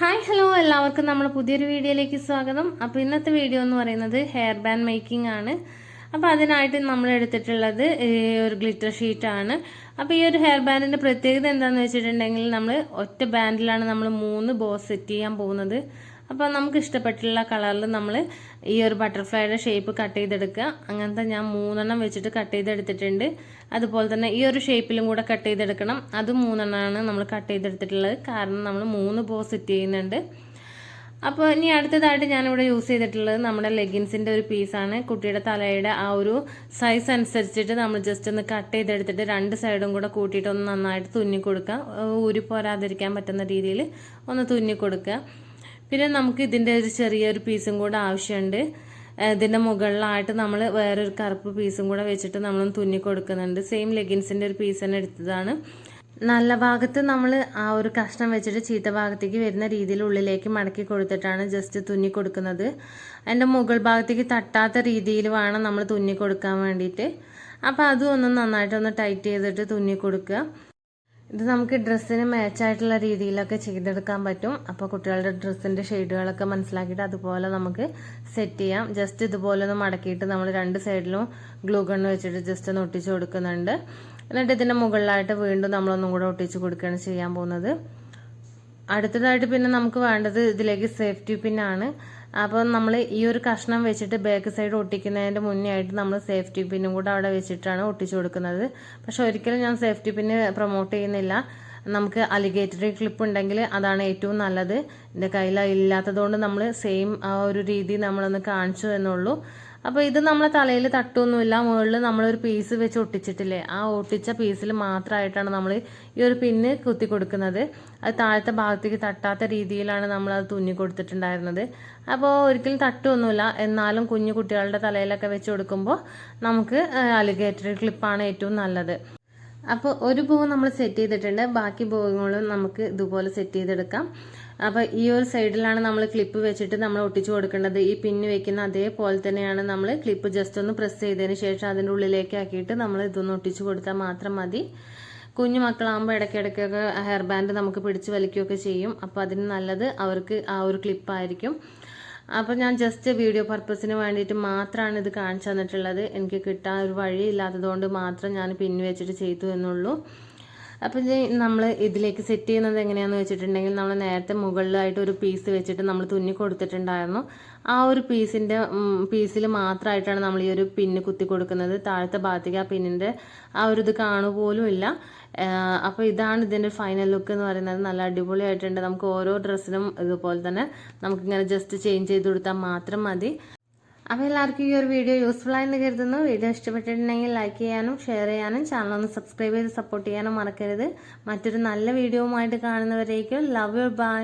Hi hello എല്ലാവർക്കും നമ്മുടെ പുതിയൊരു വീഡിയോയിലേക്ക് സ്വാഗതം. അപ്പോൾ ഇന്നത്തെ വീഡിയോ എന്ന് പറയുന്നത് ഹെയർ ബാൻഡ് മേക്കിംഗ് ആണ്. അപ്പോൾ അതിനായിട്ട് നമ്മൾ എടുത്തിട്ടുള്ളത് ഒരു ഗ്ലിറ്റർ ഷീറ്റാണ് അപ്പോൾ ഈ ഒരു ഹെയർ ബാൻഡിന്റെ പ്രത്യേകത എന്താണെന്ന് വെച്ചിട്ടുണ്ടെങ്കിൽ നമ്മൾ ഒറ്റ ബാൻഡിലാണ് നമ്മൾ മൂന്ന് ബോസ് സെറ്റ് ചെയ്യാൻ പോകുന്നത്. അപ്പോൾ നമുക്ക് ഇഷ്ടപ്പെട്ടുള്ള കളറിൽ നമ്മൾ ഈ ഒരു ബട്ടർഫ്ലൈയുടെ ഷേപ്പ് കട്ട് ചെയ്തെടുക്കുക. അങ്ങനത്തെ ഞാൻ മൂന്നെണ്ണം വെച്ചിട്ട് കട്ട് ചെയ്തെടുത്തിട്ടുണ്ട്. അതുപോലെ തന്നെ ഈ ഒരു ഷേപ്പിലും കൂടെ കട്ട് ചെയ്തെടുക്കണം. അത് മൂന്നെണ്ണമാണ് നമ്മൾ കട്ട് ചെയ്തെടുത്തിട്ടുള്ളത്. കാരണം നമ്മൾ മൂന്ന് പോ സെറ്റ് ചെയ്യുന്നുണ്ട്. അപ്പോൾ ഇനി അടുത്തതായിട്ട് ഞാനിവിടെ യൂസ് ചെയ്തിട്ടുള്ളത് നമ്മുടെ ലെഗിൻസിന്റെ ഒരു പീസാണ് കുട്ടിയുടെ തലയുടെ ആ ഒരു സൈസ് അനുസരിച്ചിട്ട് നമ്മൾ ജസ്റ്റ് ഒന്ന് കട്ട് ചെയ്തെടുത്തിട്ട് രണ്ട് സൈഡും കൂടെ കൂട്ടിയിട്ട് ഒന്ന് നന്നായിട്ട് തുന്നി കൊടുക്കുക. ഊരി പോരാതിരിക്കാൻ പറ്റുന്ന രീതിയിൽ ഒന്ന് തുന്നി കൊടുക്കുക. പിന്നെ നമുക്ക് ഇതിന്റെ ഒരു ചെറിയൊരു പീസും കൂടെ ആവശ്യമുണ്ട് ഇതിന്റെ മുകളിലായിട്ട് നമ്മൾ വേറൊരു കറുപ്പ് പീസും കൂടെ വെച്ചിട്ട് നമ്മൾ തുന്നി കൊടുക്കുന്നുണ്ട്. സെയിം ലെഗിൻസിന്റെ ഒരു പീസ് തന്നെ എടുത്തതാണ്. നല്ല ഭാഗത്ത് നമ്മൾ ആ ഒരു കഷ്ണം വെച്ചിട്ട് ചീത്ത ഭാഗത്തേക്ക് വരുന്ന രീതിയിൽ ഉള്ളിലേക്ക് മടക്കി കൊടുത്തിട്ടാണ് ജസ്റ്റ് തുന്നി കൊടുക്കുന്നത്. അതിന്റെ മുകൾ ഭാഗത്തേക്ക് തട്ടാത്ത രീതിയിൽ വേണം നമ്മൾ തുന്നി കൊടുക്കാൻ വേണ്ടിയിട്ട്. അപ്പോൾ അതും ഒന്ന് നന്നായിട്ടൊന്ന് ടൈറ്റ് ചെയ്തിട്ട് തുന്നി കൊടുക്കുക. ഇത് നമുക്ക് ഡ്രസ്സിന് മാച്ചായിട്ടുള്ള രീതിയിലൊക്കെ ചെയ്തെടുക്കാൻ പറ്റും. അപ്പോൾ കുട്ടികളുടെ ഡ്രസ്സിന്റെ ഷെയ്ഡുകളൊക്കെ മനസ്സിലാക്കിയിട്ട് അതുപോലെ നമുക്ക് സെറ്റ് ചെയ്യാം. ജസ്റ്റ് ഇതുപോലെ ഒന്ന് മടക്കിയിട്ട് നമ്മൾ രണ്ട് സൈഡിലും ഗ്ലൂ ഗണ്ണ് വെച്ചിട്ട് ജസ്റ്റ് ഒന്ന് ഒട്ടിച്ച് കൊടുക്കുന്നുണ്ട്. എന്നിട്ട് ഇതിന്റെ മുകളിലായിട്ട് വീണ്ടും നമ്മളൊന്നും കൂടെ ഒട്ടിച്ച് കൊടുക്കുകയാണ് ചെയ്യാൻ പോകുന്നത്. അടുത്തതായിട്ട് പിന്നെ നമുക്ക് വേണ്ടത് ഇതിലേക്ക് സേഫ്റ്റി പിന്നാണ് അപ്പോൾ നമ്മൾ ഈ ഒരു കഷ്ണം വെച്ചിട്ട് ബാക്ക് സൈഡ് ഒട്ടിക്കുന്നതിന്റെ മുന്നേ ആയിട്ട് നമ്മൾ സേഫ്റ്റി പിന്നും കൂടെ അവിടെ വെച്ചിട്ടാണ് ഒട്ടിച്ചു കൊടുക്കുന്നത്. പക്ഷെ ഒരിക്കലും ഞാൻ സേഫ്റ്റി പിന്ന് പ്രൊമോട്ട് ചെയ്യുന്നില്ല. നമുക്ക് അലിഗേറ്ററി ക്ലിപ്പ് ഉണ്ടെങ്കിൽ അതാണ് ഏറ്റവും നല്ലത്. എന്റെ കയ്യിൽ ഇല്ലാത്തതുകൊണ്ട് നമ്മൾ സെയിം ആ ഒരു രീതി നമ്മളൊന്ന് കാണിച്ചു എന്നുള്ളൂ അപ്പോൾ ഇത് നമ്മൾ തലയിൽ തട്ടൊന്നുമില്ല. മുകളിൽ നമ്മളൊരു പീസ് വെച്ച് ഒട്ടിച്ചിട്ടില്ലേ? ആ ഒട്ടിച്ച പീസിൽ മാത്രമായിട്ടാണ് നമ്മൾ ഈ ഒരു പിന്ന് കുത്തി കൊടുക്കുന്നത്. അത് താഴത്തെ ഭാഗത്തേക്ക് തട്ടാത്ത രീതിയിലാണ് നമ്മൾ അത് തുന്നി കൊടുത്തിട്ടുണ്ടായിരുന്നത്. അപ്പോൾ ഒരിക്കലും തട്ടൊന്നുമില്ല. എന്നാലും കുഞ്ഞു കുട്ടികളുടെ തലയിലൊക്കെ വെച്ച് കൊടുക്കുമ്പോൾ നമുക്ക് അലിഗേറ്റർ ക്ലിപ്പാണ് ഏറ്റവും നല്ലത്. അപ്പോൾ ഒരു പൂവ് നമ്മൾ സെറ്റ് ചെയ്തിട്ടുണ്ട്. ബാക്കി പൂവുകളും നമുക്ക് ഇതുപോലെ സെറ്റ് ചെയ്തെടുക്കാം. അപ്പോൾ ഈ ഒരു സൈഡിലാണ് നമ്മൾ ക്ലിപ്പ് വെച്ചിട്ട് നമ്മൾ ഒട്ടിച്ചു കൊടുക്കേണ്ടത്. ഈ പിന്ന് വെക്കുന്ന അതേപോലെ തന്നെയാണ് നമ്മൾ ക്ലിപ്പ് ജസ്റ്റ് ഒന്ന് പ്രസ് ചെയ്തതിന് ശേഷം അതിന്റെ ഉള്ളിലേക്ക് ആക്കിയിട്ട് നമ്മൾ ഇതൊന്ന് ഒട്ടിച്ചു കൊടുത്താൽ മാത്രം മതി. കുഞ്ഞു മക്കളാകുമ്പോൾ ഇടയ്ക്കിടയ്ക്കൊക്കെ ഹെയർ ബാൻഡ് നമുക്ക് പിടിച്ച് വലിക്കുകയൊക്കെ ചെയ്യും. അപ്പോൾ അതിന് നല്ലത് അവർക്ക് ആ ഒരു ക്ലിപ്പായിരിക്കും അപ്പോൾ ഞാൻ ജസ്റ്റ് വീഡിയോ പർപ്പസിന് വേണ്ടിയിട്ട് മാത്രമാണ് ഇത് കാണിച്ചു തന്നിട്ടുള്ളത്. എനിക്ക് കിട്ടാൻ ഒരു വഴി ഇല്ലാത്തതുകൊണ്ട് മാത്രം ഞാൻ പിൻവച്ചിട്ട് വെച്ചിട്ട് ചെയ്തു എന്നുള്ളൂ. അപ്പോൾ നമ്മൾ ഇതിലേക്ക് സെറ്റ് ചെയ്യുന്നത് എങ്ങനെയാണെന്ന് വെച്ചിട്ടുണ്ടെങ്കിൽ നമ്മൾ നേരത്തെ മുകളിലായിട്ട് ഒരു പീസ് വെച്ചിട്ട് നമ്മൾ തുന്നി കൊടുത്തിട്ടുണ്ടായിരുന്നു. ആ ഒരു പീസിന്റെ പീസിൽ മാത്രമായിട്ടാണ് നമ്മൾ ഈ ഒരു പിന്ന് കുത്തി കൊടുക്കുന്നത്. താഴത്തെ ഭാഗത്തേക്ക് ആ പിന്നിന്റെ ആ ഒരു ഇത് കാണുപോലും ഇല്ല. അപ്പോൾ ഇതാണ് ഇതിന്റെ ഫൈനൽ ലുക്ക് എന്ന് പറയുന്നത്. നല്ല അടിപൊളിയായിട്ടുണ്ട്. നമുക്ക് ഓരോ ഡ്രസ്സിനും ഇതുപോലെ തന്നെ നമുക്കിങ്ങനെ ജസ്റ്റ് ചേഞ്ച് ചെയ്ത് കൊടുത്താൽ മാത്രം മതി. അപ്പോൾ എല്ലാവർക്കും ഈ ഒരു വീഡിയോ യൂസ്ഫുൾ ആയെന്ന് കരുതുന്നു. വീഡിയോ ഇഷ്ടപ്പെട്ടിട്ടുണ്ടെങ്കിൽ ലൈക്ക് ചെയ്യാനും ഷെയർ ചെയ്യാനും ചാനൽ ഒന്ന് സബ്സ്ക്രൈബ് ചെയ്ത് സപ്പോർട്ട് ചെയ്യാനും മറക്കരുത്. മറ്റൊരു നല്ല വീഡിയോവുമായിട്ട് കാണുന്നവരേക്കും ലവ് യു ബൈ